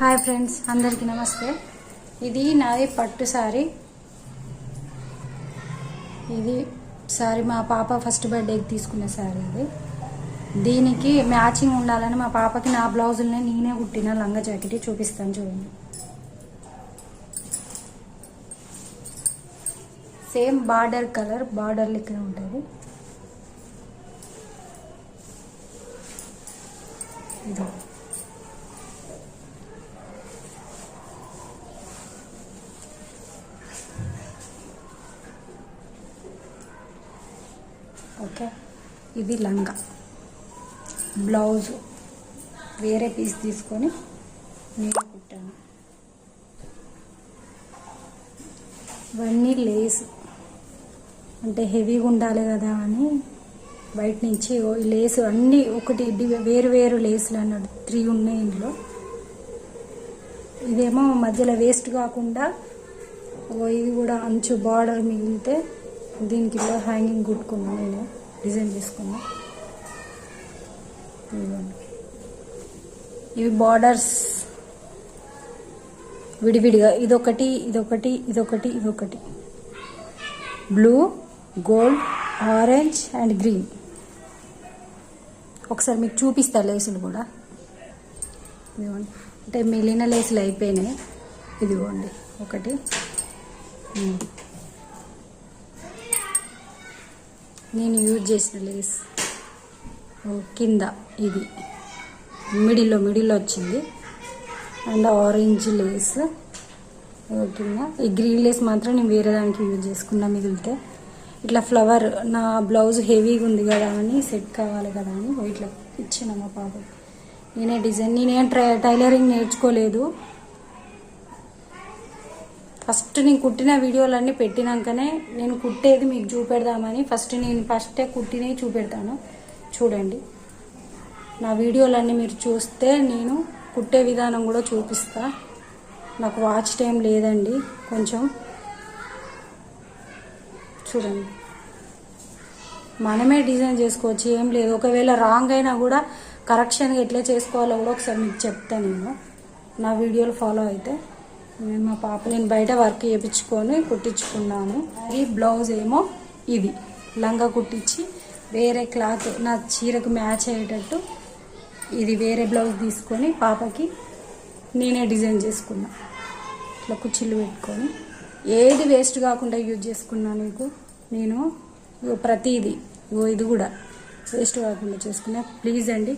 Hi friends అందరికీ నమస్తే. ఇది నాది పట్టు సారీ. ఇది సారీ మా పాప ఫస్ట్ బర్త్డేకి తీసుకున్న సారీ ఇది. దీనికి మ్యాచింగ్ ఉండాలని మా పాపకి నా బ్లౌజులనే నేనే కుట్టిన లంగా జాకెట్ చూపిస్తాను చూడండి. సేమ్ బార్డర్ కలర్ బార్డర్ లెక్క ఉంటుంది. ఇది ఓకే? ఇది లంగా. బ్లౌజు. వేరే పీస్ తీసుకొని నేను కుట్టాను. ఇవన్నీ లేస్. అంటే హెవీగా ఉండాలి కదా అని బయట నుంచి లేస్ లేసు అన్నీ ఒకటి వేరు వేరు లేసులు అన్నాడు త్రీ ఉన్నాయి ఇందులో. ఇదేమో మధ్యలో వేస్ట్ కాకుండా ఓ ఇది కూడా అంచు బార్డర్ మిగిలితే దీనికి ఇలా హ్యాంగింగ్ కుట్టుకున్నాను నేను. డిజైన్ చేసుకున్నా ఇవి బార్డర్స్. విడివిడిగా ఇదొకటి ఇదొకటి ఇదొకటి ఇదొకటి. Blue gold orange and green. ఒకసారి మీకు చూపిస్తా లేసులు కూడా. ఇదిగోండి. అంటే మిగిలిన లేసులు అయిపోయినాయి. ఇదిగోండి. ఒకటి. నేను యూజ్ చేసిన లేస్ ఓ, కింద ఇది. మిడిల్లో మిడిల్లో వచ్చింది. అండ్ ఆరెంజ్ లేస్ ఓ కింద. ఈ గ్రీన్ లేస్ మాత్రం నేను వేరే దానికి యూజ్ చేసుకున్నా మిగిలితే. ఇట్లా ఫ్లవర్ నా బ్లౌజ్ హెవీగా ఉంది కదా అని సెట్ కావాలి కదా అని ఇట్లా ఇచ్చిన మా పాప నేనే డిజైన్ నేనేం ట్రై టైలరింగ్ నేర్చుకోలేదు. ఫస్ట్ నేను కుట్టిన వీడియోలన్నీ పెట్టినాకనే నేను కుట్టేది మీకు చూపెడదామని ఫస్ట్ నేను ఫస్టే కుట్టినవి చూపెడతాను. చూడండి. నా వీడియోలన్నీ మీరు చూస్తే నేను కుట్టే విధానం కూడా చూపిస్తా. నాకు వాచ్ టైం లేదండి కొంచెం. చూడండి. మనమే డిజైన్ చేసుకోవచ్చు ఏం లేదు. ఒకవేళ రాంగ్ అయినా కూడా కరెక్షన్గా ఎట్లా చేసుకోవాలో కూడా ఒకసారి మీకు చెప్తాను నేను. నా వీడియోలు ఫాలో అయితే. నేను మా పాప నేను బయట వర్క్ చేయించుకొని కుట్టించుకున్నాను. ఈ బ్లౌజ్ ఏమో ఇది. లంగా కుట్టించి వేరే క్లాత్ నా చీరకు మ్యాచ్ అయ్యేటట్టు ఇది వేరే బ్లౌజ్ తీసుకొని పాపకి నేనే డిజైన్ చేసుకున్నా. ఇట్లా కుచ్చిళ్ళు పెట్టుకొని. ఏది వేస్ట్ కాకుండా యూజ్ చేసుకున్నాను నీకు? నేను ఇగో ప్రతిదీ ఇది కూడా వేస్ట్ కాకుండా చేసుకున్నా. ప్లీజ్ అండి